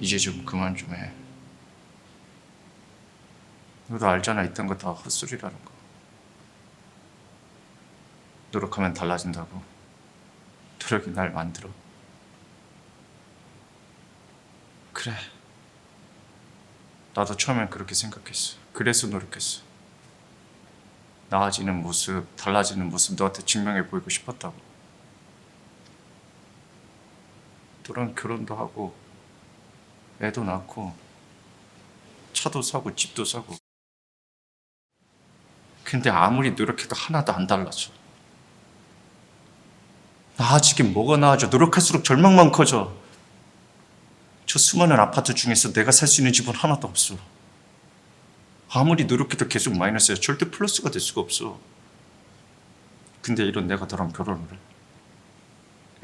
이제 좀 그만 좀 해. 너도 알잖아 있던 거다 헛소리라는 거. 노력하면 달라진다고. 노력이 날 만들어. 그래. 나도 처음엔 그렇게 생각했어. 그래서 노력했어. 나아지는 모습, 달라지는 모습 너한테 증명해 보이고 싶었다고. 너랑 결혼도 하고 애도 낳고 차도 사고 집도 사고. 근데 아무리 노력해도 하나도 안 달라져. 나아지긴 뭐가 나아져? 노력할수록 절망만 커져. 저 수많은 아파트 중에서 내가 살 수 있는 집은 하나도 없어. 아무리 노력해도 계속 마이너스야. 절대 플러스가 될 수가 없어. 근데 이런 내가 너랑 결혼을 해.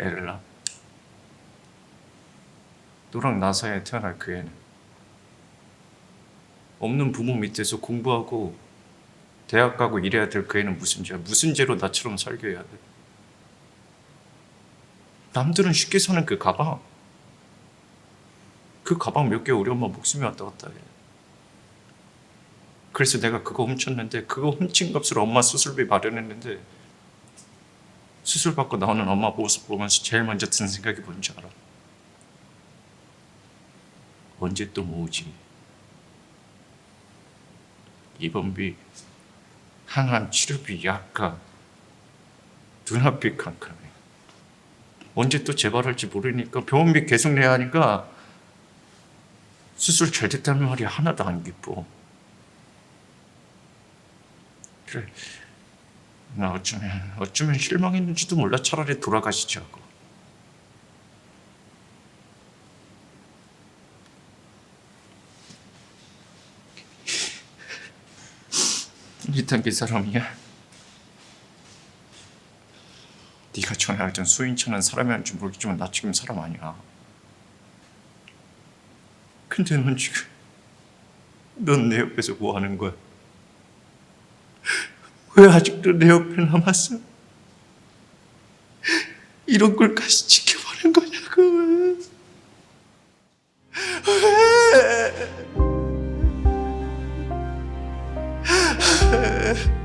애를 낳아 너랑 나 사이에 태어날 그 애는 없는 부모 밑에서 공부하고 대학 가고 이래야 될 그 애는 무슨 죄야? 무슨 죄로 나처럼 살게 해야 돼? 남들은 쉽게 사는 그 가방 그 가방 몇 개 우리 엄마 목숨이 왔다 갔다 해 그래서 내가 그거 훔쳤는데 그거 훔친 값으로 엄마 수술비 마련했는데 수술 받고 나오는 엄마 모습 보면서 제일 먼저 든 생각이 뭔지 알아? 언제 또 모으지? 입원비, 항암 치료비, 약값, 눈앞이 캄캄해. 언제 또 재발할지 모르니까 병원비 계속 내야 하니까 수술 잘 됐다는 말이 하나도 안 기뻐. 그래, 나 어쩌면 어쩌면 실망했는지도 몰라 차라리 돌아가시지 하고. 이딴 게 사람이야? 네가 전에 알던 수인처는 사람이었는지 모르겠지만 나 지금 사람 아니야. 근데 넌 지금 넌 내 옆에서 뭐 하는 거야? 왜 아직도 내 옆에 남았어? 이런 걸까지 지켜 Yeah.